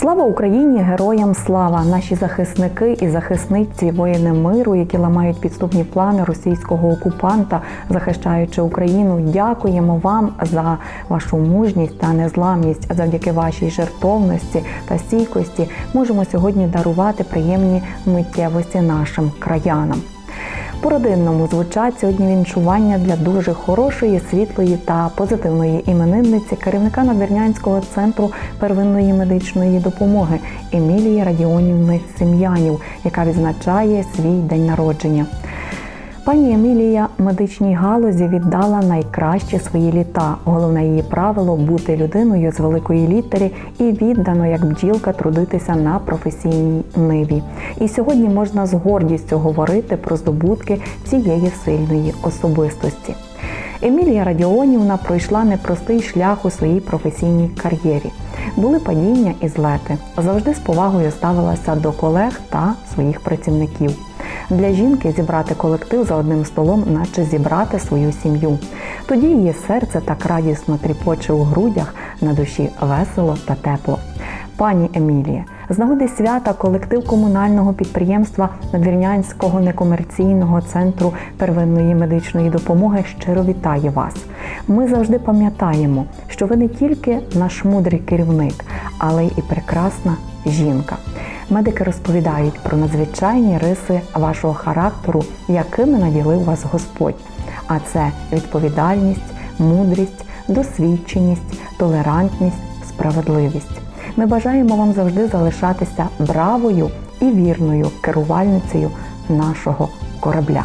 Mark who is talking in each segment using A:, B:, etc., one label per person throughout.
A: Слава Україні! Героям слава! Наші захисники і захисниці, воїни миру, які ламають підступні плани російського окупанта, захищаючи Україну. Дякуємо вам за вашу мужність та незламність. Завдяки вашій жертовності та стійкості можемо сьогодні дарувати приємні миттєвості нашим краянам. По родинному звучать сьогодні вінчування для дуже хорошої, світлої та позитивної іменинниці керівника Надвірнянського центру первинної медичної допомоги Емілії Радіонівни Сем'янів, яка відзначає свій день народження. Пані Емілія медичній галузі віддала найкращі свої літа. Головне її правило бути людиною з великої літери і віддано, як бджілка, трудитися на професійній ниві. І сьогодні можна з гордістю говорити про здобутки цієї сильної особистості. Емілія Радіонівна пройшла непростий шлях у своїй професійній кар'єрі. Були падіння і злети. Завжди з повагою ставилася до колег та своїх працівників. Для жінки зібрати колектив за одним столом, наче зібрати свою сім'ю. Тоді її серце так радісно тріпоче у грудях, на душі весело та тепло. Пані Емілія, з нагоди свята колектив комунального підприємства Надвірнянського некомерційного центру первинної медичної допомоги щиро вітає вас. Ми завжди пам'ятаємо, що ви не тільки наш мудрий керівник, але й прекрасна жінка. Медики розповідають про надзвичайні риси вашого характеру, якими наділив вас Господь. А це відповідальність, мудрість, досвідченість, толерантність, справедливість. Ми бажаємо вам завжди залишатися бравою і вірною керувальницею нашого корабля.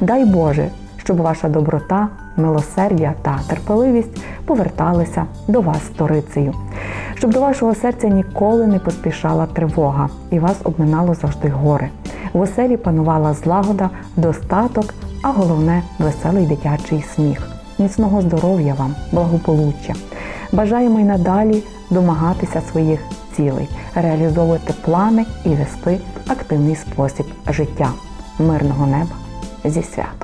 A: Дай Боже, щоб ваша доброта, милосердя та терпеливість поверталися до вас сторицею, щоб до вашого серця ніколи не поспішала тривога і вас обминало завжди горе. В оселі панувала злагода, достаток, а головне веселий дитячий сміх. Міцного здоров'я вам, благополуччя. Бажаємо й надалі домагатися своїх цілей, реалізовувати плани і вести активний спосіб життя. Мирного неба зі святом!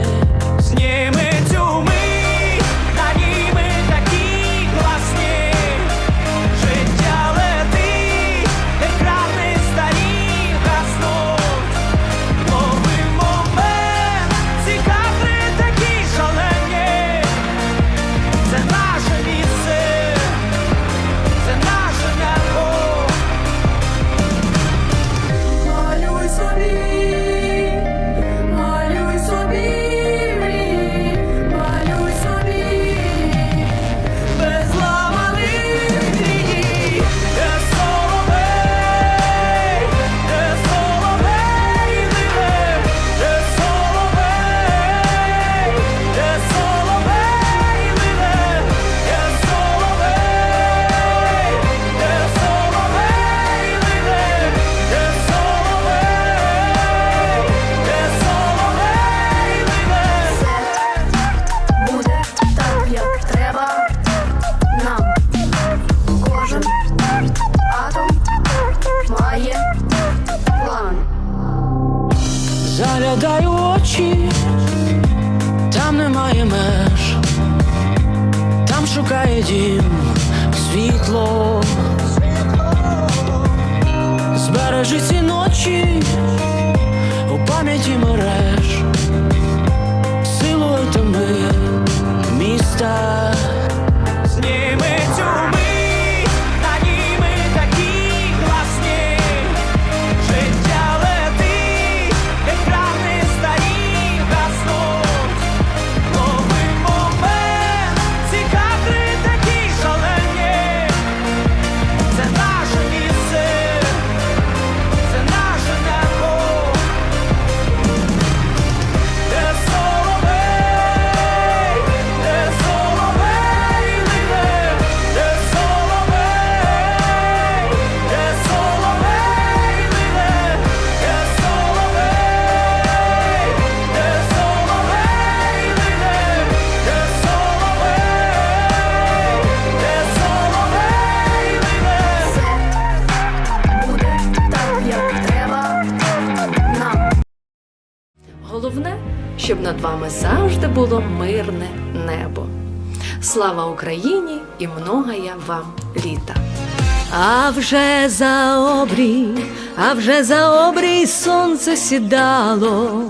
B: шукає дім світло. Збережи ці ночі у пам'яті
C: щоб над вами завжди було мирне небо. Слава Україні і многая вам літа! А вже за обрій, а вже за обрій сонце сідало.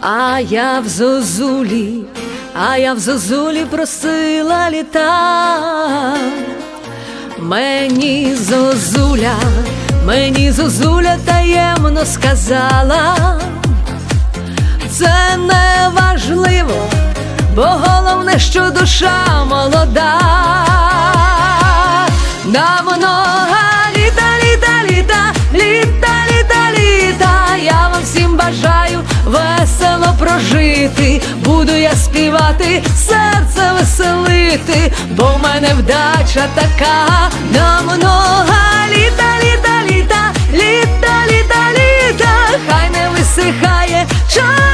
C: А я в зозулі, а я в зозулі просила літа. Мені зозуля, мені зозуля таємно сказала. Це не важливо, бо головне, що душа молода. Много літа, літа, літа, літа, літа, літа. Я вам всім бажаю весело прожити. Буду я співати, серце веселити, бо в мене вдача така. На много літа, літа, літа, літа, літа, літа. Хай не висихає хай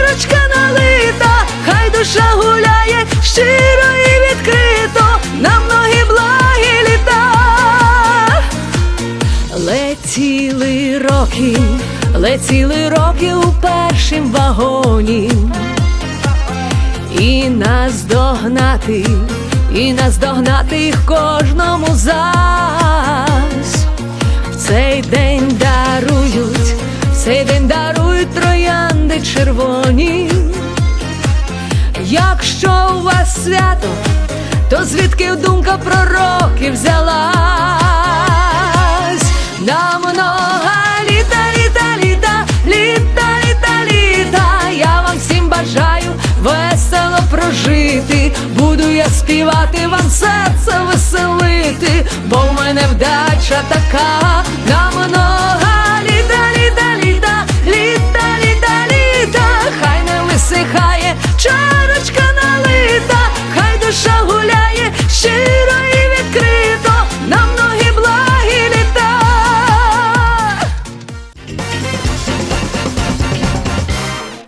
C: душа гуляє щиро і відкрито, на многі благі літа. Летіли роки, летіли роки у першім вагоні. І нас догнати, і нас догнати кожному зась. В цей день дарують, в цей день дарують троянди червоні. Якщо у вас свято, то звідки думка про роки взялась? На много літа, літа, літа, літа, літа, літа. Я вам всім бажаю весело прожити. Буду я співати вам серце веселити, бо в мене вдача така. На много